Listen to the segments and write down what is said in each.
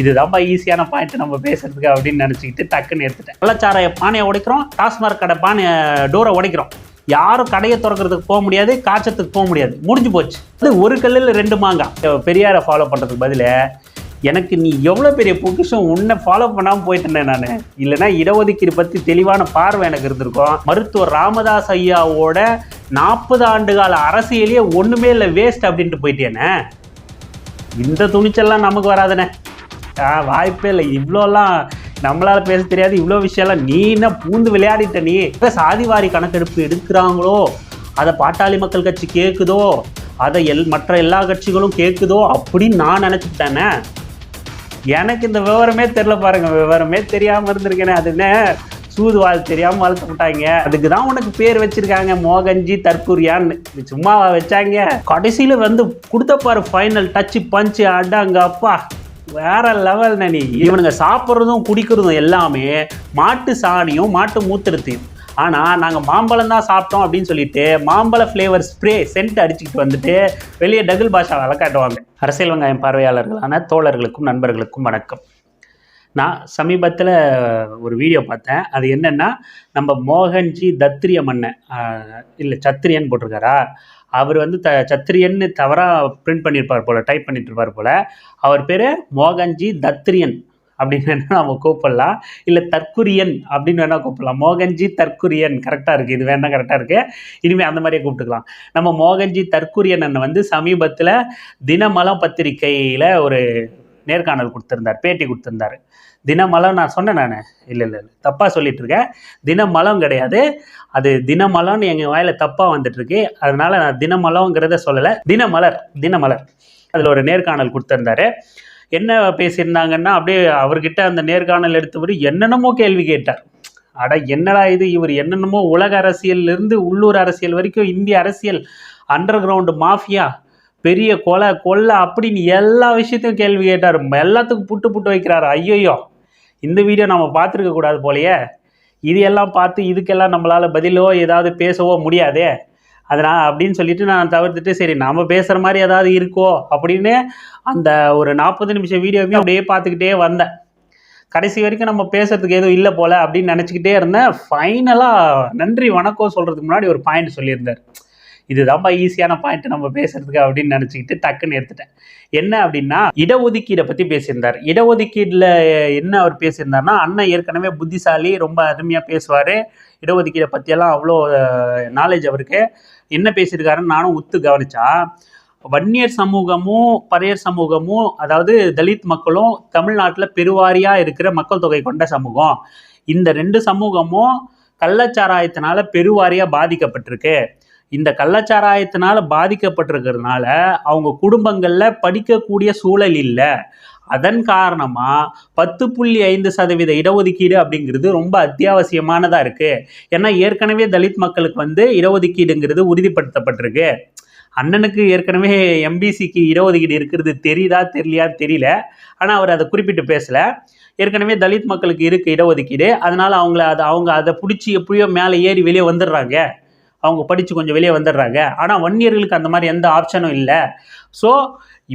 இதுதான்ப்பா ஈஸியான பாயிண்ட் நம்ம பேசுறதுக்கு அப்படின்னு நினச்சிக்கிட்டு டக்குன்னு எடுத்துட்டேன். கள்ளச்சாராய பானையை உடைக்கிறோம் டாஸ்மார்க் கடை பானை டோரை உடைக்கிறோம். யாரும் கடையை திறக்கிறதுக்கு போக முடியாது காய்ச்சத்துக்கு போக முடியாது. முடிஞ்சு போச்சு. அது ஒரு கல்லில் ரெண்டு மாங்காய். பெரியாரை ஃபாலோ பண்ணுறதுக்கு பதில் எனக்கு நீ எவ்வளோ பெரிய பொக்கிஷம் உன்னை ஃபாலோ பண்ணாமல் போயிட்டேன் நான். இல்லைன்னா இடஒதுக்கீடு பற்றி தெளிவான பார்வை எனக்கு இருந்திருக்கும். மருத்துவர் ராமதாஸ் ஐயாவோட நாற்பது ஆண்டு கால அரசியலையே ஒன்றுமே இல்லை வேஸ்ட் அப்படின்ட்டு போயிட்டேனே இந்த துணிச்சல்லாம் நமக்கு வராதுண்ணே வாய்ப்பே இல்லை. இவ்வளோலாம் நம்மளால் பேச தெரியாது. இவ்வளோ விஷயம்லாம் நீ என்ன பூந்து விளையாடிட்ட நீ? இப்போ சாதிவாரி கணக்கெடுப்பு எடுக்கிறாங்களோ? அதை பாட்டாளி மக்கள் கட்சி கேட்குதோ அதை எல் மற்ற எல்லா கட்சிகளும் கேட்குதோ அப்படின்னு நான் நினச்சிக்கிட்டேனே. எனக்கு இந்த விவரமே தெரில பாருங்க. விவரமே தெரியாமல் இருந்திருக்கேனே. அது என்ன? சூதுவாள் தெரியாமல் வளர்த்து விட்டாங்க. அதுக்கு தான் உனக்கு பேர் வச்சிருக்காங்க. மோகன்ஜி தற்கூரியான்னு. சும்மா சும்மாவா வச்சாங்க? கடைசியில் வந்து கொடுத்த பாரு ஃபைனல் டச்சு பஞ்சு அடாங்க அப்பா வேற லெவல் நனி இவனுங்க சாப்பிட்றதும் குடிக்கிறதும் எல்லாமே மாட்டு சாணியும் மாட்டு மூத்திரத்தையும் ஆனால் நாங்கள் மாம்பழம் தான் சாப்பிட்டோம் அப்படின்னு சொல்லிட்டு மாம்பழ ஃப்ளேவர் ஸ்ப்ரே சென்ட் அடிச்சுக்கிட்டு வந்துட்டு வெளியே டகுல் பாஷா காட்டுவாங்க அரசியல் வெங்காயம் பார்வையாளர்களான தோழர்களுக்கும் நண்பர்களுக்கும் வணக்கம். நான் சமீபத்தில் ஒரு வீடியோ பார்த்தேன். அது என்னென்னா நம்ம மோகன்ஜி தத்ரிய மன்னன் இல்லை சத்திரியன் போட்டிருக்காரா? அவர் வந்து த சத்திரியன்னு தவறாக பிரிண்ட் பண்ணியிருப்பார் போல் டைப் பண்ணிட்டு இருப்பார் போல். அவர் பேர் மோகன்ஜி தத்ரியன் அப்படின்னு வேணால் நம்ம கூப்பிடலாம். இல்லை தற்குரியன் அப்படின்னு வேணால் கூப்பிடலாம். மோகன்ஜி தற்குரியன் கரெக்டாக இருக்குது இது வேணால் கரெக்டாக இருக்குது இனிமேல் அந்த மாதிரியே கூப்பிட்டுக்கலாம். நம்ம மோகன்ஜி தற்குரியன் அண்ணன் வந்து சமீபத்தில் தினமலம் பத்திரிக்கையில் ஒரு நேர்காணல் கொடுத்துருந்தார் பேட்டி கொடுத்துருந்தார். தினமலம் நான் சொன்னேன் நான். இல்லை இல்லை இல்லை. தப்பாக சொல்லிட்டு இருக்கேன். தினமலம் கிடையாது. அது தினமலம்னு எங்கள் வாயில் தப்பாக வந்துட்டுருக்கு. அதனால நான் தினமலங்கிறத சொல்லலை. தினமலர் தினமலர். அதில் ஒரு நேர்காணல் கொடுத்துருந்தாரு. என்ன பேசியிருந்தாங்கன்னா அப்படியே அவர்கிட்ட அந்த நேர்காணல் எடுத்தவர் என்னென்னமோ கேள்வி கேட்டார். அட என்னடா இது? இவர் என்னென்னமோ உலக அரசியல்லேருந்து உள்ளூர் அரசியல் வரைக்கும் இந்திய அரசியல் அண்டர் கிரவுண்டு மாஃபியா பெரிய கொலை கொள்ளை அப்படின்னு எல்லா விஷயத்தையும் கேள்வி கேட்டார். எல்லாத்துக்கும் புட்டு புட்டு வைக்கிறாரு. ஐயோயோ இந்த வீடியோ நம்ம பார்த்துருக்க கூடாது போலயே. இது எல்லாம் பார்த்து இதுக்கெல்லாம் நம்மளால் பதிலோ ஏதாவது பேசவோ முடியாதே. அதனால் அப்படின்னு சொல்லிட்டு நான் தவிர்த்துட்டு சரி நம்ம பேசுகிற மாதிரி ஏதாவது இருக்கோ அப்படின்னு அந்த ஒரு நாற்பது நிமிஷம் வீடியோவையும் அப்படியே பார்த்துக்கிட்டே வந்தேன். கடைசி வரைக்கும் நம்ம பேசுறதுக்கு எதுவும் இல்லை போல அப்படின்னு நினச்சிக்கிட்டே இருந்தேன். ஃபைனலாக நன்றி வணக்கம் சொல்கிறதுக்கு முன்னாடி ஒரு பாயிண்ட் சொல்லியிருந்தார். இதுதான்ப்பா ஈஸியான பாயிண்ட் நம்ம பேசுறதுக்கு அப்படின்னு நினச்சிக்கிட்டு டக்குன்னு எடுத்துட்டேன். என்ன அப்படின்னா இடஒதுக்கீடை பற்றி பேசியிருந்தார். இடஒதுக்கீடில் என்ன அவர் பேசியிருந்தார்னா அண்ணன் ஏற்கனவே புத்திசாலி ரொம்ப அருமையாக பேசுவார். இடஒதுக்கீடை பற்றியெல்லாம் அவ்வளோ நாலேஜ் அவருக்கு. என்ன பேசியிருக்காருன்னு நானும் உத்து கவனிச்சா வன்னியர் சமூகமும் பறையர் சமூகமும் அதாவது தலித் மக்களும் தமிழ்நாட்டில் பெருவாரியாக இருக்கிற மக்கள் தொகை கொண்ட சமூகம். இந்த ரெண்டு சமூகமும் கள்ளச்சாராயத்தினால பெருவாரியாக பாதிக்கப்பட்டிருக்கு. இந்த கள்ளச்சாராயத்தினால பாதிக்கப்பட்டிருக்கிறதுனால அவங்க குடும்பங்களில் படிக்கக்கூடிய சூழல் இல்லை. அதன் காரணமாக பத்து புள்ளி ஐந்து சதவீத இடஒதுக்கீடு அப்படிங்கிறது ரொம்ப அத்தியாவசியமானதாக இருக்குது ஏன்னா ஏற்கனவே தலித் மக்களுக்கு வந்து இடஒதுக்கீடுங்கிறது உறுதிப்படுத்தப்பட்டிருக்கு. அண்ணனுக்கு ஏற்கனவே எம்பிசிக்கு இடஒதுக்கீடு இருக்கிறது தெரியுதா தெரியலையான்னு தெரியல. ஆனால் அவர் அதை குறிப்பிட்டு பேசலை. ஏற்கனவே தலித் மக்களுக்கு இருக்குது இடஒதுக்கீடு. அதனால் அவங்கள அதை அவங்க அதை பிடிச்சி எப்படியோ மேலே ஏறி வெளியே வந்துடுறாங்க. அவங்க படித்து கொஞ்சம் வெளியே வந்துடுறாங்க. ஆனால் ஒன் இயர்களுக்கு அந்த மாதிரி எந்த ஆப்ஷனும் இல்லை. ஸோ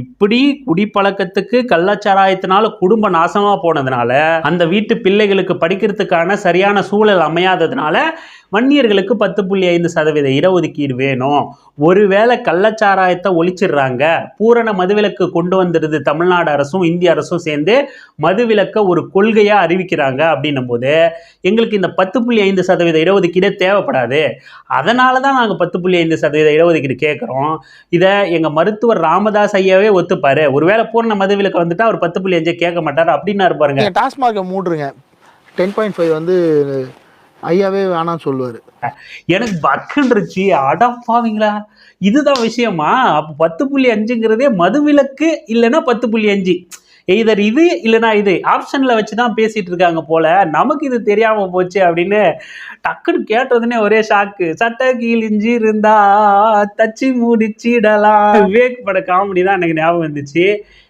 இப்படி குடிப்பழக்கத்துக்கு கள்ளச்சாராயத்தினால குடும்ப நாசமாக போனதுனால அந்த வீட்டு பிள்ளைகளுக்கு படிக்கிறதுக்கான சரியான சூழல் அமையாததுனால வன்னியர்களுக்கு பத்து புள்ளி ஐந்து சதவீத இடஒதுக்கீடு வேணும். ஒருவேளை கள்ளச்சாராயத்தை ஒழிச்சிடுறாங்க. பூரண மதுவிலக்கு கொண்டு வந்துடுது தமிழ்நாடு அரசும் இந்திய அரசும் சேர்ந்து மதுவிலக்கை ஒரு கொள்கையாக அறிவிக்கிறாங்க அப்படின்னும் போது எங்களுக்கு இந்த பத்து புள்ளி ஐந்து சதவீத இடஒதுக்கீடே தேவைப்படாது. அதனால தான் நாங்கள் பத்து புள்ளி ஐந்து சதவீத இடஒதுக்கீடு கேட்குறோம். இதை எங்கள் மருத்துவர் ராமதாஸ் ஐயாவே ஒத்துப்பாரு. ஒருவேளை பூர்ண மதுவிலக்கு வந்துட்டா அவர் பத்து புள்ளி அஞ்சு கேட்க மாட்டார். அப்படின்னு இருப்பாருங்க டாஸ்மார்க்கை மூடுறீங்க டென் பாயிண்ட் ஃபைவ் வந்து ஐயாவே வேணாம்னு சொல்லுவார். எனக்கு பக்குன்றுச்சு அடப்பாவீங்களா இதுதான் விஷயமா. அப்போ பத்து புள்ளி அஞ்சுங்கிறதே மதுவிலக்கு இல்லைன்னா பத்து புள்ளி அஞ்சு. எய்தர் இது இல்லைனா இது. ஆப்ஷனில் வச்சு தான் பேசிகிட்டு இருக்காங்க போல. நமக்கு இது தெரியாமல் போச்சு அப்படின்னு டக்குன்னு கேட்டதுனே ஒரே ஷாக்கு சட்டை கீழிஞ்சி இருந்தா தச்சு மூடிச்சிடலாம். விவேக் பட காமெடி தான் எனக்கு ஞாபகம் வந்துச்சு.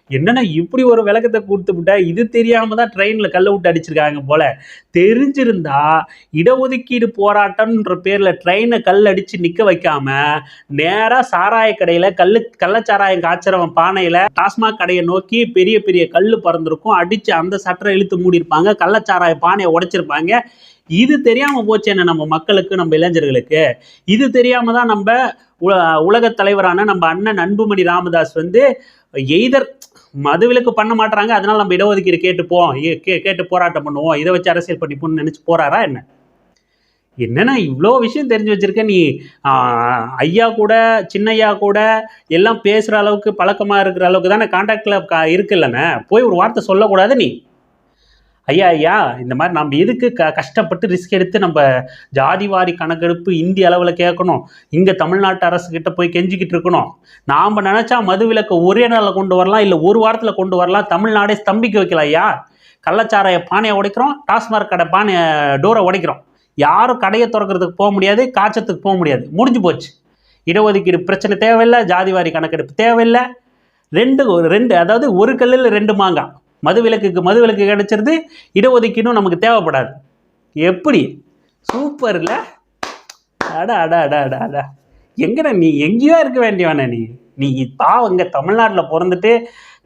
என்னன்னா இப்படி ஒரு விளக்கத்தை கொடுத்து விட்டா இது தெரியாம தான் ட்ரெயினில் கல்லை விட்டு அடிச்சிருக்காங்க போல. தெரிஞ்சிருந்தா இடஒதுக்கீடு போராட்டம்ன்ற பேரில் ட்ரெயினை கல் அடித்து நிற்க வைக்காம நேராக சாராய கடையில் கல் கள்ளச்சாராயம் காய்ச்சறவன் பானையில் டாஸ்மாக் கடையை நோக்கி பெரிய பெரிய கல் பறந்துருக்கும். அடித்து அந்த சட்டரை இழுத்து மூடியிருப்பாங்க. கள்ளச்சாராய பானையை உடைச்சிருப்பாங்க. இது தெரியாமல் போச்சு என்ன நம்ம மக்களுக்கு நம்ம இளைஞர்களுக்கு? இது தெரியாமல் தான் நம்ம உல- உலகத் தலைவரான நம்ம அண்ணன் அன்புமணி ராமதாஸ் வந்து எய்தர் மதுவிலக்கு பண்ண மாட்டாங்க அதனால நம்ம இடஒதுக்கீடு கேட்டுப்போம் ஏ- கே- கேட்டு போராட்டம் பண்ணுவோம். இதை வச்சு அரசியல் பண்ணிப்போம்னு நினச்சி போறாரா என்ன? என்னன்னா இவ்வளோ விஷயம் தெரிஞ்சு வச்சிருக்க நீ ஐயா கூட சின்னையா கூட எல்லாம் பேசுகிற அளவுக்கு பழக்கமாக இருக்கிற அளவுக்கு தானே கான்டாக்டில் இருக்குல்லண்ணே. போய் ஒரு வார்த்தை சொல்லக்கூடாது நீ. ஐயா ஐயா இந்த மாதிரி நம்ம எதுக்கு க கஷ்டப்பட்டு ரிஸ்க் எடுத்து நம்ம ஜாதிவாரி கணக்கெடுப்பு இந்திய அளவில் கேட்கணும்? இங்கே தமிழ்நாட்டு அரசு கிட்ட போய் கெஞ்சிக்கிட்டு இருக்கணும். நாம் நினச்சா மதுவிலக்கை ஒரே நாளில் கொண்டு வரலாம் இல்லை ஒரு வாரத்தில் கொண்டு வரலாம் தமிழ்நாடே ஸ்தம்பிக்க வைக்கலாம் ஐயா. கள்ளச்சாராய பானையை உடைக்கிறோம் டாஸ்மாக் கடை பானை டோரை உடைக்கிறோம். யாரும் கடையை திறக்கிறதுக்கு போக முடியாது காய்ச்சத்துக்கு போக முடியாது. முடிஞ்சு போச்சு. இடஒதுக்கீடு பிரச்சனை தேவையில்லை ஜாதிவாரி கணக்கெடுப்பு தேவையில்லை. ரெண்டு ஒரு ரெண்டு அதாவது ஒரு கல்லில் ரெண்டு மாங்காய் மதுவிலக்குக்கு மதுவிலக்கு கிடைச்சிருது இடஒதுக்கீடும் நமக்கு தேவைப்படாது. எப்படி? சூப்பர் இல்லை அடா அடா அடா அடா அடா. எங்கடா நீ எங்கேயோ இருக்க வேண்டியவனே நீ. நீ பாவங்க தமிழ்நாட்டில் பிறந்துட்டு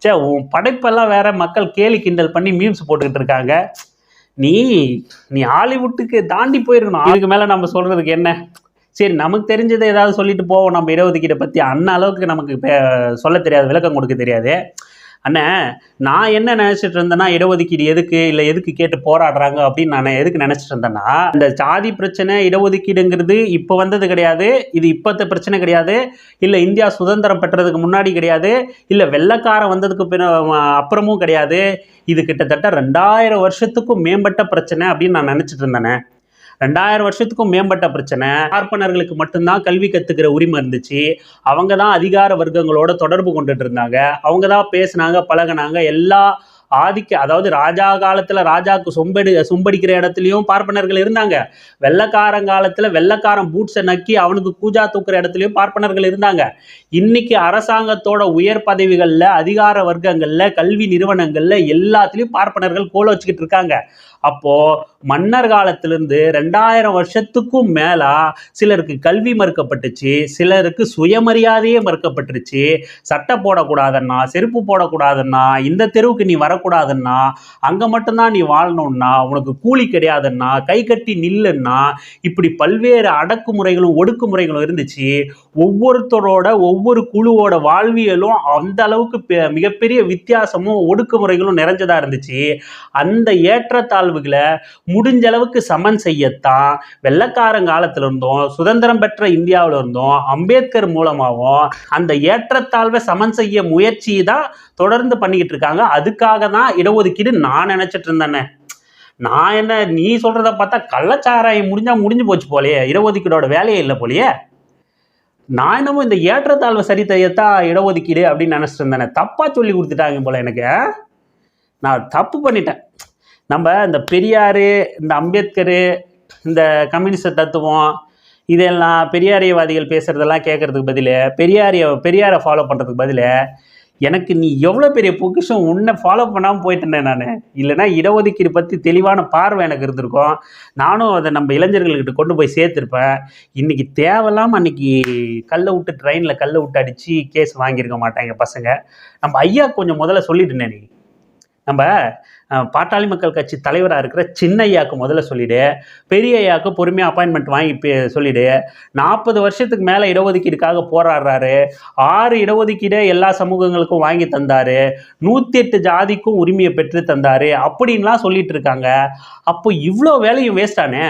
சே உன் படைப்பெல்லாம் வேற மக்கள் கேலி கிண்டல் பண்ணி மீம்ஸ் போட்டுக்கிட்டு இருக்காங்க. நீ நீ ஹாலிவுட்டுக்கு தாண்டி போயிருக்கணும். அதுக்கு மேலே நம்ம சொல்கிறதுக்கு என்ன? சரி நமக்கு தெரிஞ்சதை ஏதாவது சொல்லிட்டு போவோம். நம்ம இடஒதுக்கீட்டை பற்றி அந்த அளவுக்கு நமக்கு சொல்ல தெரியாது விளக்கம் கொடுக்க தெரியாது. அண்ணே நான் என்ன நினச்சிட்டு இருந்தேன்னா இடஒதுக்கீடு எதுக்கு? இல்லை எதுக்கு கேட்டு போராடுறாங்க அப்படின்னு நான் எதுக்கு நினச்சிட்டு இருந்தேன்னா இந்த ஜாதி பிரச்சனை இடஒதுக்கீடுங்கிறது இப்போ வந்தது கிடையாது. இது இப்போத்த பிரச்சனை கிடையாது. இல்லை இந்தியா சுதந்திரம் பெற்றதுக்கு முன்னாடி கிடையாது. இல்லை வெள்ளைக்காரன் வந்ததுக்கு பிற அப்புறமும் கிடையாது. இது கிட்டத்தட்ட ரெண்டாயிரம் வருஷத்துக்கும் மேம்பட்ட பிரச்சனை அப்படின்னு நான் நினச்சிட்டு இருந்தேனே. ரெண்டாயிரம் வருஷத்துக்கும் மேம்பட்ட பிரச்சனை. பார்ப்பனர்களுக்கு மட்டும்தான் கல்வி கற்றுக்கிற உரிமை இருந்துச்சு. அவங்க தான் அதிகார வர்க்கங்களோட தொடர்பு கொண்டுட்டு இருந்தாங்க. அவங்க தான் பேசுனாங்க பழகுனாங்க. எல்லா ஆதிக்க அதாவது ராஜா காலத்தில் ராஜாவுக்கு சொம்படி சொம்படிக்கிற இடத்துலையும் பார்ப்பனர்கள் இருந்தாங்க. வெள்ளக்காரன் காலத்தில் வெள்ளைக்காரன் பூட்ஸை நக்கி அவனுக்கு கூஜா தூக்குற இடத்துலையும் பார்ப்பனர்கள் இருந்தாங்க. இன்னைக்கு அரசாங்கத்தோட உயர் பதவிகளில் அதிகார வர்க்கங்களில் கல்வி நிறுவனங்களில் எல்லாத்துலேயும் பார்ப்பனர்கள் கோல வச்சுக்கிட்டு இருக்காங்க. அப்போ மன்னர் காலத்திலிருந்து ரெண்டாயிரம் வருஷத்துக்கும் மேலா சிலருக்கு கல்வி மறுக்கப்பட்டுச்சு சிலருக்கு சுயமரியாதையே மறுக்கப்பட்டுருச்சு. சட்டை போடக்கூடாதுன்னா செருப்பு போடக்கூடாதுன்னா இந்த தெருவுக்கு நீ வரக்கூடாதுன்னா அங்கே மட்டும்தான் நீ வாழணும்னா உனக்கு கூலி கிடையாதுன்னா கை கட்டி நில்லுன்னா இப்படி பல்வேறு அடக்குமுறைகளும் ஒடுக்குமுறைகளும் இருந்துச்சு. ஒவ்வொருத்தரோட ஒவ்வொரு குழுவோட வாழ்வியலும் அந்த அளவுக்கு பெ- மிகப்பெரிய வித்தியாசமும் ஒடுக்குமுறைகளும் நிறைஞ்சதா இருந்துச்சு. அந்த நிகழ்வுகளை முடிஞ்ச அளவுக்கு சமன் செய்யத்தான். வெள்ளக்காரன் காலத்துல இருந்தும் சுதந்திரம் பெற்ற இந்தியாவில் இருந்தும் அம்பேத்கர் மூலமாகவும் அந்த ஏற்றத்தாழ்வை சமன் செய்ய முயற்சி தான் தொடர்ந்து பண்ணிக்கிட்டு இருக்காங்க. அதுக்காக தான் இடஒதுக்கீடு நான் நினைச்சிட்டு இருந்தேனே. நான் என்ன நீ சொல்றத பார்த்தா கள்ளச்சாராயம் முடிஞ்சா முடிஞ்சு போச்சு போலயே. இடஒதுக்கீடோட வேலையே இல்லை போலையே. நான் என்னமோ இந்த ஏற்றத்தாழ்வை சரி செய்யத்தான் இடஒதுக்கீடு அப்படின்னு நினச்சிட்டு இருந்தேனே. தப்பாக சொல்லி கொடுத்துட்டாங்க போல எனக்கு. நான் தப்பு பண்ணிட்டேன். நம்ம இந்த பெரியார் இந்த அம்பேத்கர் இந்த கம்யூனிஸ்ட் தத்துவம் இதெல்லாம் பெரியாரியவாதிகள் பேசுகிறதெல்லாம் கேட்குறதுக்கு பதில் பெரியாரிய பெரியாரை ஃபாலோ பண்ணுறதுக்கு பதில் எனக்கு நீ எவ்வளோ பெரிய பொக்கிஷம் உன்னை ஃபாலோ பண்ணாமல் போயிட்டேனே நான். இல்லைன்னா இடஒதுக்கீடு பற்றி தெளிவான பார்வை எனக்கு இருந்திருக்கும். நானும் அதை நம்ம இளைஞர்கள்கிட்ட கொண்டு போய் சேர்த்துருப்பேன். இன்றைக்கி தேவையில்லாமல் அன்னைக்கு கல்லை விட்டு ட்ரெயினில் கல்லை விட்டு அடித்து கேஸ் வாங்கியிருக்க மாட்டாங்க பசங்க. நம்ம ஐயா கொஞ்சம் முதல்ல சொல்லிட்டு நீ நம்ம பாட்டாளி மக்கள் கட்சி தலைவராக இருக்கிற சின்னையாக்கு முதல்ல சொல்லிடு பெரியய்யாவுக்கு பொறுமையாக அப்பாயின்மெண்ட் வாங்கி பே- சொல்லிடு நாற்பது வருஷத்துக்கு மேலே இடஒதுக்கீடுக்காக போராடுறாரு ஆறு இடஒதுக்கீடை எல்லா சமூகங்களுக்கும் வாங்கி தந்தாரு நூற்றி எட்டு ஜாதிக்கும் உரிமையை பெற்று தந்தாரு அப்படின்லாம் சொல்லிட்டு இருக்காங்க. அப்போ இவ்வளோ வேலையும் வேஸ்டானே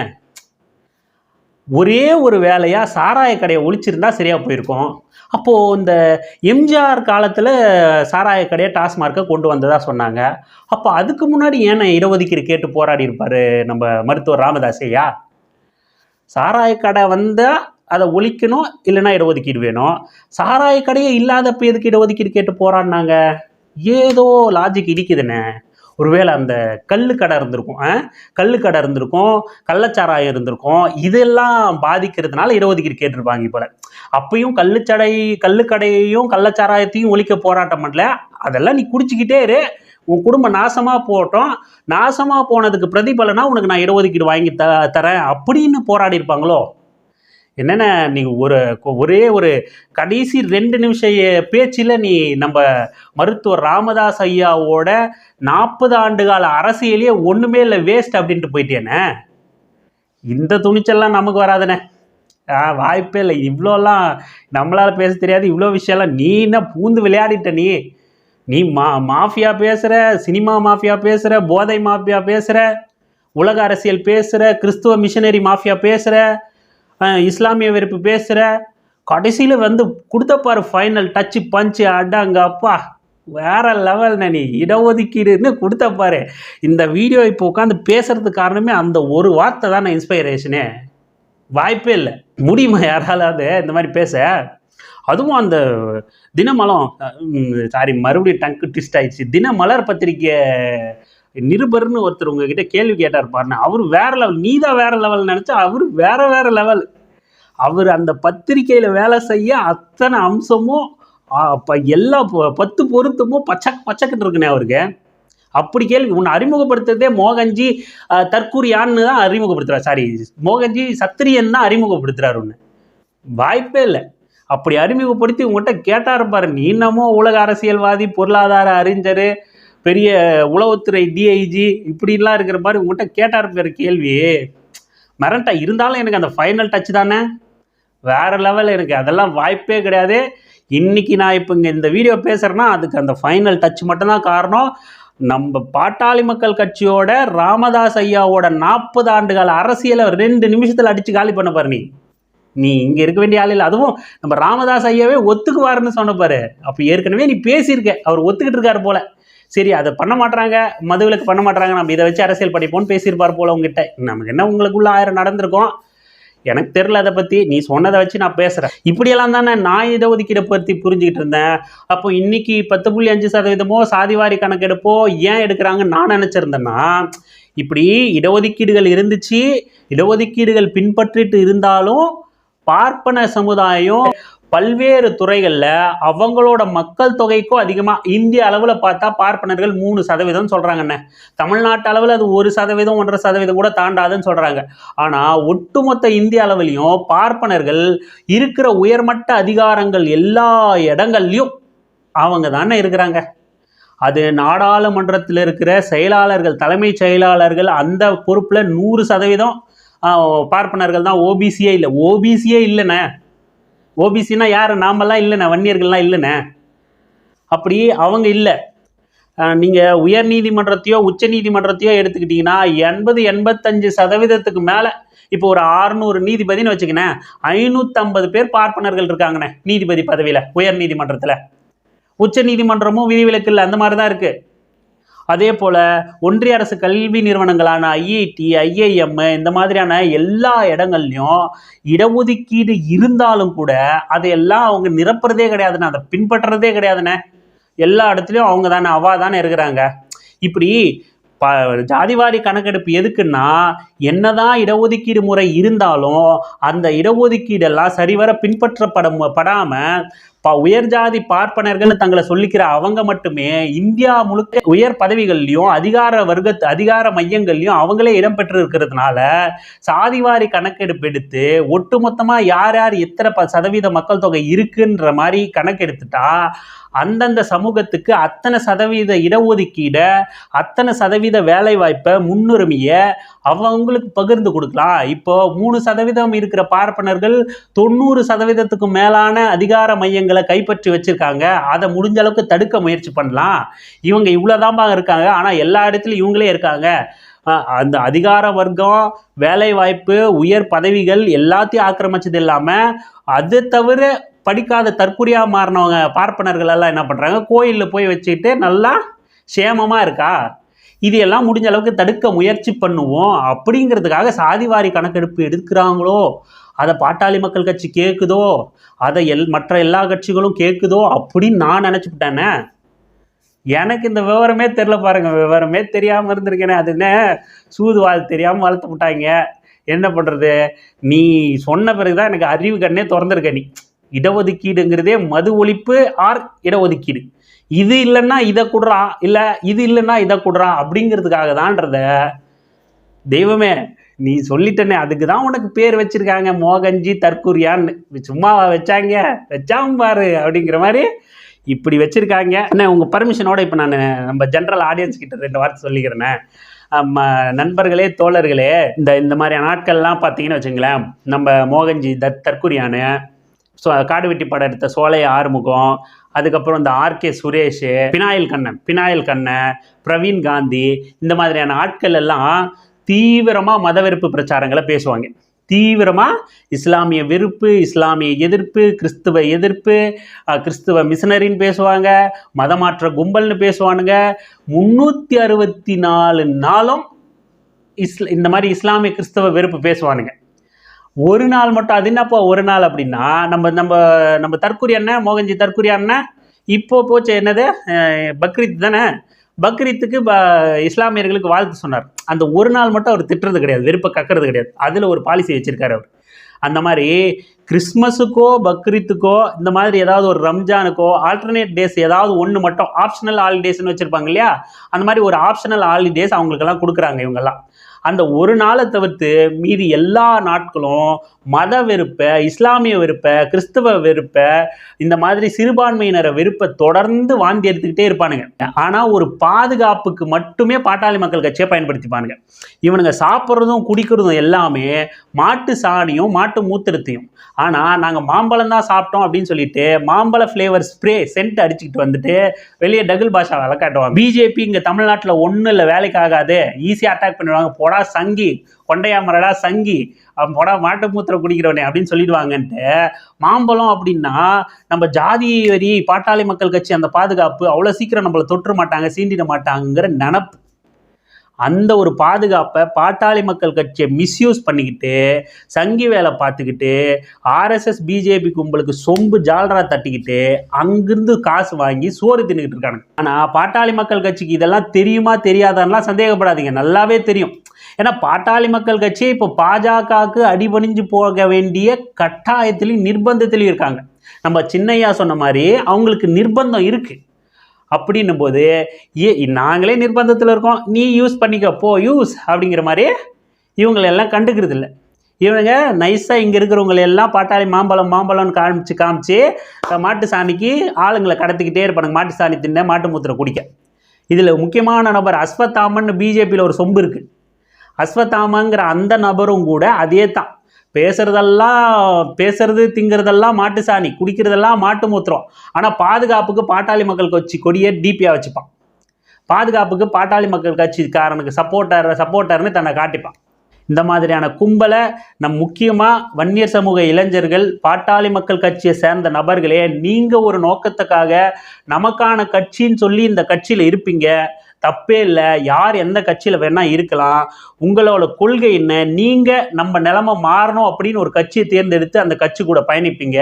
ஒரே ஒரு வேலையாக சாராய கடையை ஒழிச்சிருந்தா சரியாக போயிருக்கும். அப்போது இந்த எம்ஜிஆர் காலத்தில் சாராய கடையை டாஸ்மார்க்கை கொண்டு வந்ததாக சொன்னாங்க. அப்போ அதுக்கு முன்னாடி ஏன் இடஒதுக்கீடு கேட்டு போராடி இருப்பார் நம்ம மருத்துவர் ராமதாஸ் ஐயா? சாராய கடை வந்தால் அதை ஒழிக்கணும் இல்லைன்னா இடஒதுக்கீடு வேணும். சாராய கடையே இல்லாதப்ப எதுக்கு இடஒதுக்கீடு கேட்டு போராடினாங்க? ஏதோ லாஜிக் இடிக்குதுண்ணே ஒருவேளை அந்த கல் கடை இருந்திருக்கும் ஆ? கடை இருந்திருக்கும் கள்ளச்சாராயம் இருந்திருக்கும் இதெல்லாம் பாதிக்கிறதுனால இடஒதுக்கீடு கேட்டிருப்பாங்க போல. அப்பயும் கள்ளுச்சடை கள்ளுக்கடையையும் கள்ளச்சாராயத்தையும் ஒழிக்க போராட்டம் பண்ணல. அதெல்லாம் நீ குடிச்சிக்கிட்டே இரு. உன் குடும்பம் நாசமாக போட்டோம் நாசமாக போனதுக்கு பிரதிபலனா உனக்கு நான் இடஒதுக்கீடு வாங்கி த தரேன். அப்படின்னு போராடி இருப்பாங்களோ என்னென்ன நீ ஒரு ஒரே ஒரு கடைசி ரெண்டு நிமிஷம் பேச்சில் நீ நம்ம மருத்துவர் ராமதாஸ் ஐயாவோட நாற்பது ஆண்டு கால அரசியலே ஒன்றுமே இல்லை வேஸ்ட் அப்படின்ட்டு போயிட்டேனே இந்த துணிச்சல்லாம் நமக்கு வராதுண்ணே. ஆ வாய்ப்பே இல்லை. இவ்வளோலாம் நம்மளால் பேச தெரியாது. இவ்வளோ விஷயம்லாம் நீ என்ன பூந்து விளையாடிட்ட நீ? நீ மா மாஃபியா பேசுகிற சினிமா மாஃபியா பேசுகிற போதை மாஃபியா பேசுகிற உலக அரசியல் பேசுகிற கிறிஸ்துவ மிஷனரி மாஃபியா பேசுகிற இஸ்லாமிய வெறுப்பு பேசுகிற கடைசியில் வந்து கொடுத்த ஃபைனல் டச்சு பஞ்சு அடாங்க அப்பா. வேற லெவல் நீ. இடஒதுக்கீடுன்னு கொடுத்தப்பாரு இந்த வீடியோ இப்போ உட்காந்து பேசுறதுக்கு காரணமே அந்த ஒரு வார்த்தை தான் நான் இன்ஸ்பைரேஷனே வாய்ப்பே இல்லை. முடியுமா யாராலாவது இந்த மாதிரி பேச? அதுவும் அந்த தினமலம் சாரி மறுபடியும் டங்கு ட்விஸ்ட் ஆயிடுச்சு. தினமலர் பத்திரிக்கை நிருபர்னு ஒருத்தர் உங்ககிட்ட கேள்வி கேட்டார் பாருங்க. அவர் வேற லெவல் நீ தான் வேற லெவல் நினச்சா அவர் வேற வேற லெவல் அவர் அந்த பத்திரிக்கையில் வேலை செய்ய அத்தனை அம்சமும் எல்லா பத்து பொருத்தமும் பச்சக் பச்சக்குன்னு இருக்குண்ணே அவருக்கு. அப்படி கேள்வி உன்னை அறிமுகப்படுத்துறதே மோகன்ஜி தற்கூரியான்னு தான் அறிமுகப்படுத்துறாரு. சாரி மோகன்ஜி சத்திரியன் தான் அறிமுகப்படுத்துறாரு ஒன்று வாய்ப்பே இல்லை. அப்படி அறிமுகப்படுத்தி உங்கள்கிட்ட கேட்டார் பாரு நீ இன்னமும் உலக அரசியல்வாதி பொருளாதார அறிஞர் பெரிய உளவுத்துறை டிஐஜி இப்படிலாம் இருக்கிற மாதிரி உங்கள்கிட்ட கேட்டார் பேர் கேள்வி. மரண்டா இருந்தாலும் எனக்கு அந்த ஃபைனல் டச் தானே? வேற லெவல் எனக்கு. அதெல்லாம் வாய்ப்பே கிடையாது. இன்றைக்கி நான் இப்போ இங்கே இந்த வீடியோ பேசுகிறேன்னா அதுக்கு அந்த ஃபைனல் டச் மட்டும்தான் காரணம். நம்ம பாட்டாளி மக்கள் கட்சியோட ராமதாஸ் ஐயாவோட நாற்பது ஆண்டுகால அரசியலை ரெண்டு நிமிஷத்தில் அடித்து காலி பண்ண பாரு நீ. நீ இங்கே இருக்க வேண்டிய ஆள் இல்லை. அதுவும் நம்ம ராமதாஸ் ஐயாவே ஒத்துக்குவாருன்னு சொன்ன அப்போ ஏற்கனவே நீ பேசியிருக்க. அவர் ஒத்துக்கிட்டு இருக்காரு போல. சரி அதை பண்ண மாட்டாங்க மதுவிலக்கு பண்ண மாட்டாங்க நம்ம இதை வச்சு அரசியல் படிப்போம்னு பேசியிருப்பார் போல உங்ககிட்ட. நமக்கு என்ன உங்களுக்குள்ள ஆயிரம் நடந்திருக்கும்? எனக்கு தெரில அதை பற்றி நீ சொன்னதை வச்சு நான் பேசுகிறேன் இப்படியெல்லாம் தானே நான் இடஒதுக்கீடை பற்றி புரிஞ்சுக்கிட்டு இருந்தேன். அப்போ இன்னைக்கு பத்து புள்ளி அஞ்சு சதவீதமோ சாதிவாரி கணக்கெடுப்போ ஏன் எடுக்கிறாங்கன்னு நான் நினச்சிருந்தேன்னா இப்படி இடஒதுக்கீடுகள் இருந்துச்சு. இடஒதுக்கீடுகள் பின்பற்றிட்டு இருந்தாலும் பார்ப்பன சமுதாயம் பல்வேறு துறைகளில் அவங்களோட மக்கள் தொகைக்கும் அதிகமாக இந்திய அளவில் பார்த்தா பார்ப்பனர்கள் மூணு சதவீதம் சொல்கிறாங்கண்ணே தமிழ்நாட்டு அளவில் அது ஒரு சதவீதம் ஒன்றரை சதவீதம் கூட தாண்டாதுன்னு சொல்கிறாங்க ஆனால் ஒட்டுமொத்த இந்திய அளவிலையும் பார்ப்பனர்கள் இருக்கிற உயர்மட்ட அதிகாரங்கள் எல்லா இடங்கள்லையும் அவங்க தானே இருக்கிறாங்க. அது நாடாளுமன்றத்தில் இருக்கிற செயலாளர்கள் தலைமைச் செயலாளர்கள் அந்த பொறுப்பில் நூறு சதவீதம் பார்ப்பனர்கள் தான். ஓபிசியே இல்லை. ஓபிசியே இல்லைண்ணே. ஓபிசினா யார்? நாமெல்லாம் இல்லைண்ணே வன்னியர்கள்லாம் இல்லைண்ணே. அப்படி அவங்க இல்லை. நீங்கள் உயர் நீதிமன்றத்தையோ உச்ச நீதிமன்றத்தையோ எடுத்துக்கிட்டிங்கன்னா எண்பது எண்பத்தஞ்சு சதவீதத்துக்கு மேலே இப்போ ஒரு ஆறுநூறு நீதிபதின்னு வச்சுக்கினேன் ஐநூற்றம்பது பேர் பார்ப்பனர்கள் இருக்காங்கண்ணே நீதிபதி பதவியில் உயர் நீதிமன்றத்தில். உச்ச நீதிமன்றமும் விதிவிலக்கு இல்லை அந்த மாதிரி தான் இருக்குது அதே போல் ஒன்றிய அரசு கல்வி நிறுவனங்களான ஐஐடி ஐஐஎம் இந்த மாதிரியான எல்லா இடங்கள்லையும் இடஒதுக்கீடு இருந்தாலும் கூட அதையெல்லாம் அவங்க நிரப்புறதே கிடையாதுண்ணே. அதை பின்பற்றுறதே கிடையாதுண்ணே. எல்லா இடத்துலையும் அவங்க தானே அவா தானே இருக்கிறாங்க. இப்படி ப ஜாதிவாரி கணக்கெடுப்பு எதுக்குன்னா என்னதான் இடஒதுக்கீடு முறை இருந்தாலும் அந்த இடஒதுக்கீடெல்லாம் சரிவர பின்பற்றப்பட படாமல் உயர்ஜாதி உயர் ஜாதி பார்ப்பனர்கள் தங்களை சொல்லிக்கிற அவங்க மட்டுமே இந்தியா முழுக்க உயர் பதவிகள்லையும் அதிகார வர்க்க அதிகார மையங்கள்லையும் அவங்களே இடம்பெற்று இருக்கிறதுனால சாதிவாரி கணக்கெடுப்பு எடுத்து ஒட்டுமொத்தமாக யார் யார் எத்தனை ப சதவீத மக்கள் தொகை இருக்குன்ற மாதிரி கணக்கெடுத்துட்டா அந்தந்த சமூகத்துக்கு அத்தனை சதவீத இடஒதுக்கீடை அத்தனை சதவீத வேலை வாய்ப்பை முன்னுரிமையை அவங்களுக்கு பகிர்ந்து கொடுக்கலாம். இப்போ மூணு சதவீதம் இருக்கிற பார்ப்பனர்கள் தொண்ணூறு சதவீதத்துக்கு மேலான அதிகார மையங்கள் கைப்பற்றி வச்சிருக்காங்க. அதை முடிஞ்ச அளவுக்கு தடுக்க முயற்சி பண்ணலாம். இவங்க இவ்வளோதான்பா இருக்காங்க. ஆனால் எல்லா இடத்துலையும் இவங்களே இருக்காங்க. அந்த அதிகார வர்க்கம் வேலை வாய்ப்பு உயர் பதவிகள் எல்லாத்தையும் ஆக்கிரமிச்சது இல்லாமல் அது தவிர படிக்காத தற்குறியாக மாறினவங்க பார்ப்பனர்கள் எல்லாம் என்ன பண்ணுறாங்க கோயிலில் போய் வச்சுக்கிட்டு நல்லா சேமமாக இருக்கா? இது எல்லாம் முடிஞ்ச அளவுக்கு தடுக்க முயற்சி பண்ணுவோம். அப்படிங்கிறதுக்காக சாதிவாரி கணக்கெடுப்பு எடுக்கிறாங்களோ? அதை பாட்டாளி மக்கள் கட்சி கேட்குதோ அதை எல் மற்ற எல்லா கட்சிகளும் கேட்குதோ அப்படின்னு நான் நினச்சிக்கிட்டேனே எனக்கு இந்த விவரமே தெரில பாருங்க. விவரமே தெரியாமல் இருந்திருக்கேனே. அது என்ன? சூதுவாது தெரியாமல் வளர்த்து விட்டாங்க என்ன பண்ணுறது நீ சொன்ன பிறகு தான் எனக்கு அறிவு கண்ணே திறந்துருக்க. நீ இடஒதுக்கீடுங்கிறதே மது ஒழிப்பு ஆர் இடஒதுக்கீடு. இது இல்லைன்னா இதை குடுறா இல்லை இது இல்லைன்னா இதை குடுறா அப்படிங்கிறதுக்காக தான்றத தெய்வமே நீ சொல்லிட்டனே அதுக்கு தான் உனக்கு பேர் வச்சிருக்காங்க மோகன்ஜி தற்கூரியான்னு. சும்மாவா வச்சாங்க? வச்சாம பாரு அப்படிங்கிற மாதிரி இப்படி வச்சிருக்காங்க. அண்ணே உங்கள் பர்மிஷனோட இப்போ நான் நம்ம ஜென்ரல் ஆடியன்ஸ் கிட்ட ரெண்டு வார்த்தை சொல்லிக்கிறேனே. நம்ம நண்பர்களே தோழர்களே இந்த இந்த மாதிரியான நாட்கள்லாம் பார்த்தீங்கன்னு வச்சுங்களேன் நம்ம மோகன்ஜி தத் தற்குரியானு ஸோ காடுவெட்டி படம் எடுத்த சோலை ஆறுமுகம் அதுக்கப்புறம் இந்த RK Suresh phenyl Kannan phenyl Kannan Praveen Gandhi இந்த மாதிரியான ஆட்கள் எல்லாம் தீவிரமாக மத வெறுப்பு பிரச்சாரங்களை பேசுவாங்க. தீவிரமாக இஸ்லாமிய வெறுப்பு இஸ்லாமிய எதிர்ப்பு கிறிஸ்துவ எதிர்ப்பு கிறிஸ்துவ மிஷனரின்னு பேசுவாங்க மதமாற்ற கும்பல்னு பேசுவானுங்க. முந்நூற்றி அறுபத்தி நாலு நாளும் இஸ்ல இந்த மாதிரி இஸ்லாமிய கிறிஸ்தவ வெறுப்பு பேசுவானுங்க. ஒரு நாள் மட்டும் அது என்னப்பா ஒரு நாள் அப்படின்னா நம்ம நம்ம நம்ம தற்கூரி அண்ணன் மோகன்ஜி தற்கூரி அண்ணன் இப்போ போச்சு என்னது? பக்ரீத் தானே? பக்ரீத்துக்கு ப இஸ்லாமியர்களுக்கு வாழ்த்து சொன்னார். அந்த ஒரு நாள் மட்டும் அவர் திட்டுறது கிடையாது வெறுப்பை கக்கிறது கிடையாது. அதில் ஒரு பாலிசி வச்சிருக்காரு அவர். அந்த மாதிரி கிறிஸ்மஸுக்கோ பக்ரீத்துக்கோ இந்த மாதிரி ஏதாவது ஒரு ரம்ஜானுக்கோ ஆல்டர்னேட் டேஸ் ஏதாவது ஒன்று மட்டும் ஆப்ஷனல் ஹாலிடேஸ்னு வச்சுருப்பாங்க இல்லையா? அந்த மாதிரி ஒரு ஆப்ஷனல் ஹாலிடேஸ் அவங்களுக்கெல்லாம் கொடுக்குறாங்க இவங்கெல்லாம். அந்த ஒரு நாளை தவிர்த்து மீதி எல்லா நாட்களும் மத வெறுப்பை இஸ்லாமிய வெறுப்பை கிறிஸ்தவ வெறுப்பை இந்த மாதிரி சிறுபான்மையினரை வெறுப்பை தொடர்ந்து வாந்தி எடுத்துக்கிட்டே இருப்பானுங்க. ஆனால் ஒரு பாதுகாப்புக்கு மட்டுமே பாட்டாளி மக்கள் கட்சியை பயன்படுத்திப்பானுங்க. இவனுங்க சாப்பிட்றதும் குடிக்கிறதும் எல்லாமே மாட்டு சாணியும் மாட்டு மூத்திரத்தையும். ஆனால் நாங்கள் மாம்பழம் தான் சாப்பிட்டோம் அப்படின்னு சொல்லிட்டு மாம்பழ ஃப்ளேவர் ஸ்ப்ரே சென்ட் அடிச்சுக்கிட்டு வந்துட்டு வெளியே டகுல் பாஷா வேலை பிஜேபி இங்கே தமிழ்நாட்டில் ஒன்றும் இல்லை வேலைக்கு ஆகாது. ஈஸியாக அட்டாக் பண்ணிடுவாங்க போடா சங்கி கொண்டையா மரடா சங்கி போடா மாட்டு மூத்திரம் குடிக்கிறவனே அப்படின்னு சொல்லிடுவாங்கன்ட்டு மாம்பழம் அப்படின்னா நம்ம ஜாதி வரி பாட்டாளி மக்கள் கட்சி அந்த பாதுகாப்பு அவ்வளோ சீக்கிரம் நம்மளை தொற்ற மாட்டாங்க சீண்டிட மாட்டாங்கிற நினப்பு. அந்த ஒரு பாதுகாப்பை பாட்டாளி மக்கள் கட்சியை மிஸ்யூஸ் பண்ணிக்கிட்டு சங்கி வேலை பார்த்துக்கிட்டு ஆர்எஸ்எஸ் பிஜேபி கும்பலுக்கு சொம்பு ஜால்ரா தட்டிக்கிட்டு அங்கிருந்து காசு வாங்கி சோறு தின்னுக்கிட்டு இருக்காங்க ஆனால் பாட்டாளி மக்கள் கட்சிக்கு இதெல்லாம் தெரியுமா தெரியாதான்லாம் சந்தேகப்படாதீங்க. நல்லாவே தெரியும். ஏன்னா பாட்டாளி மக்கள் கட்சி இப்போ பாஜகவுக்கு அடிபணிஞ்சு போக வேண்டிய கட்டாயத்திலையும் நிர்பந்தத்திலையும் இருக்காங்க. நம்ம சின்னையா சொன்ன மாதிரி அவங்களுக்கு நிர்பந்தம் இருக்குது அப்படின்னும் போது ஏ நாங்களே நிர்பந்தத்தில் இருக்கோம். நீ யூஸ் பண்ணிக்க. போ யூஸ் அப்படிங்கிற மாதிரி இவங்களெல்லாம் கண்டுக்கிறது இல்லை. இவனுங்க நைஸாக இங்கே இருக்கிறவங்களை எல்லாம் பாட்டாளி மாம்பழம் மாம்பழம்னு காமிச்சு காமிச்சு மாட்டு சாணிக்கு ஆளுங்களை கடத்திக்கிட்டே இருப்பானுங்க. மாட்டு சாணி தின்ன மாட்டு மூத்திரம் குடிக்க. இதில் முக்கியமான நபர் அஸ்வத்தாமன் பிஜேபியில் ஒரு சொம்பு இருக்குது அஸ்வத்தாமங்கிற அந்த நபரும் கூட அதே தான் பேசுறதெல்லாம் பேசுறது திங்கிறதெல்லாம் மாட்டு சாணி குடிக்கிறதெல்லாம் மாட்டு மூத்திரம். ஆனால் பாதுகாப்புக்கு பாட்டாளி மக்கள் கட்சி கொடியை டிபியாக வச்சுப்பான். பாதுகாப்புக்கு பாட்டாளி மக்கள் கட்சிக்காரனுக்கு சப்போர்ட்டர் சப்போர்ட்டர்னு தன்னை காட்டிப்பான். இந்த மாதிரியான கும்பலை நம் முக்கியமாக வன்னியர் சமூக இளைஞர்கள் பாட்டாளி மக்கள் கட்சியை சேர்ந்த நபர்களே நீங்கள் ஒரு நோக்கத்துக்காக நமக்கான கட்சின்னு சொல்லி இந்த கட்சியில் இருப்பீங்க. தப்பே இல்லை. யார் எந்த கட்சியில் வேணால் இருக்கலாம். உங்களோட கொள்கை என்ன? நீங்கள் நம்ம நிலமை மாறணும் அப்படின்னு ஒரு கட்சியை தேர்ந்தெடுத்து அந்த கட்சி கூட பயணிப்பீங்க.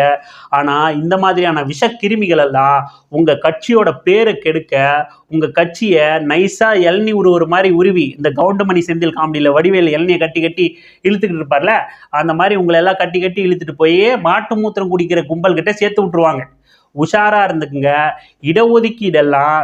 ஆனால் இந்த மாதிரியான விஷக்கிருமிகள் எல்லாம் உங்கள் கட்சியோட பேரை கெடுக்க உங்கள் கட்சியை நைஸாக இளநி உருவுற மாதிரி உருவி இந்த கவுண்டமணி செந்தில் காமெடியில் வடிவேல் இளநியை கட்டி கட்டி இழுத்துக்கிட்டு இருப்பார்ல அந்த மாதிரி உங்களை எல்லாம் கட்டி கட்டி இழுத்துட்டு போய் மாட்டு மூத்திரம் குடிக்கிற கும்பல்கிட்ட சேர்த்து விட்ருவாங்க உஷாராக இருந்துக்குங்க. இடஒதுக்கீடெல்லாம்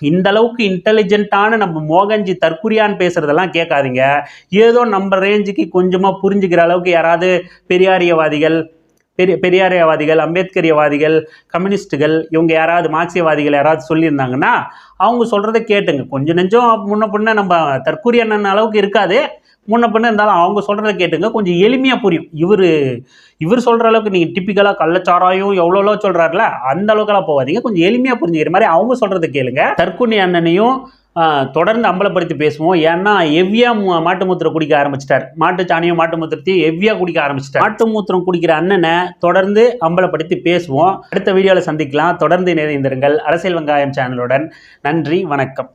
இந்த அளவுக்கு இன்டெலிஜென்ட்டான நம்ம மோகன்ஜி தற்குறியான்னு பேசுறதெல்லாம் கேட்காதீங்க. ஏதோ நம்ம ரேஞ்சுக்கு கொஞ்சமாக புரிஞ்சுக்கிற அளவுக்கு யாராவது பெரியாரியவாதிகள் பெரிய பெரியாரியவாதிகள் அம்பேத்கரியவாதிகள் கம்யூனிஸ்ட்டுகள் இவங்க யாராவது மார்க்சியவாதிகள் யாராவது சொல்லியிருந்தாங்கன்னா அவங்க சொல்கிறத கேட்டுங்க. கொஞ்சம் நெஞ்சம் முன்ன பின்ன நம்ம தற்கூரி அளவுக்கு இருக்காது. முன்ன பண்ண இருந்தாலும் அவங்க சொல்கிறத கேட்டுங்க. கொஞ்சம் எளிமையாக புரியும். இவர் இவர் சொல்கிற அளவுக்கு நீங்கள் டிப்பிக்கலாக கள்ளச்சாராயம் எவ்வளோ சொல்கிறாருல அந்த அளவுக்குலாம் போகாதீங்க. கொஞ்சம் எளிமையாக புரிஞ்சுக்கிற மாதிரி அவங்க சொல்கிறத கேளுங்க. தற்குனி அண்ணனையும் தொடர்ந்து அம்பலப்படுத்தி பேசுவோம். ஏன்னா எவ்வியா மாட்டு மூத்திரம் குடிக்க ஆரம்பிச்சிட்டார். மாட்டு சாணியும் மாட்டு மூத்திரத்தையும் எவ்வியா குடிக்க ஆரம்பிச்சிட்டார். மாட்டு மூத்திரம் குடிக்கிற அண்ணனை தொடர்ந்து அம்பலப்படுத்தி பேசுவோம். அடுத்த வீடியோவில் சந்திக்கலாம். தொடர்ந்து இணைந்திருங்கள். அரசியல் வெங்காயம் சேனலுடன் நன்றி வணக்கம்.